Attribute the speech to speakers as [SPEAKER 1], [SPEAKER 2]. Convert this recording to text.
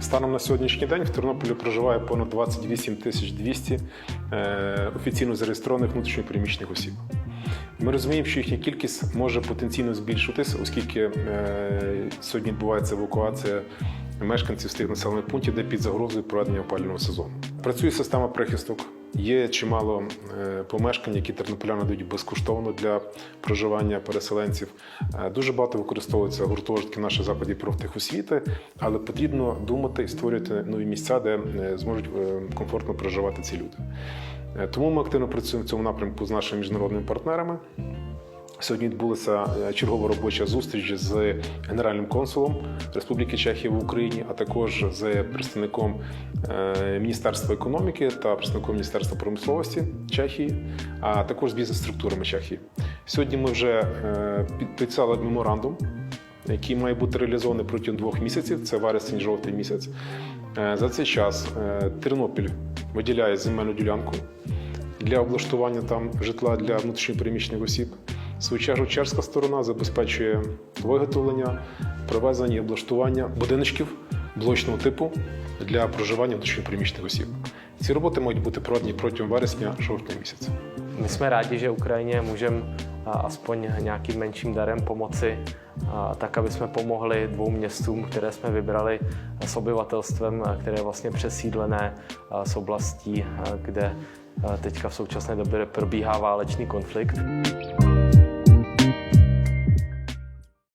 [SPEAKER 1] Станом на сьогоднішній день в Тернополі проживає понад 28 тисяч 200 е, офіційно зареєстрованих внутрішньопереміщених осіб. Ми розуміємо, що їхня кількість може потенційно збільшитися, оскільки е, сьогодні відбувається евакуація мешканців з тих населених пунктів, де під загрозою проведення опалювального сезону. Працює система прихисток. Є чимало е, помешкань, які тернополяни дають безкоштовно для проживання переселенців. Е, Дуже багато використовуються гуртожитки наших закладів профтехосвіти, але потрібно думати і створювати нові місця, де е, зможуть комфортно проживати ці люди. Тому ми активно працюємо в цьому напрямку з нашими міжнародними партнерами. Сьогодні відбулася е, чергова робоча зустріч з генеральним консулом Республіки Чехія в Україні, а також з представником е, Міністерства економіки та представником Міністерства промисловості Чехії, а також з бізнес-структурами Чехії. Сьогодні ми вже е, підписали меморандум, який має бути реалізований протягом двох місяців. Це вересень-жовтий місяць. За цей час Тернопіль виділяє земельну ділянку для облаштування там житла для внутрішньопереміщених осіб. В свою чергу чешська сторона забезпечує виготовлення, провезення і облаштування будиночків блочного типу для проживання внутрішньопереміщених осіб. Ці роботи мають бути проведені протягом вересня-жовтня місяця.
[SPEAKER 2] My jsme rádi, že Ukrajině můžeme aspoň nějakým menším darem pomoci, tak aby jsme pomohli dvou městům, které jsme vybrali s obyvatelstvem, které je vlastně přesídlené z oblastí, kde teďka v současné době probíhá válečný konflikt.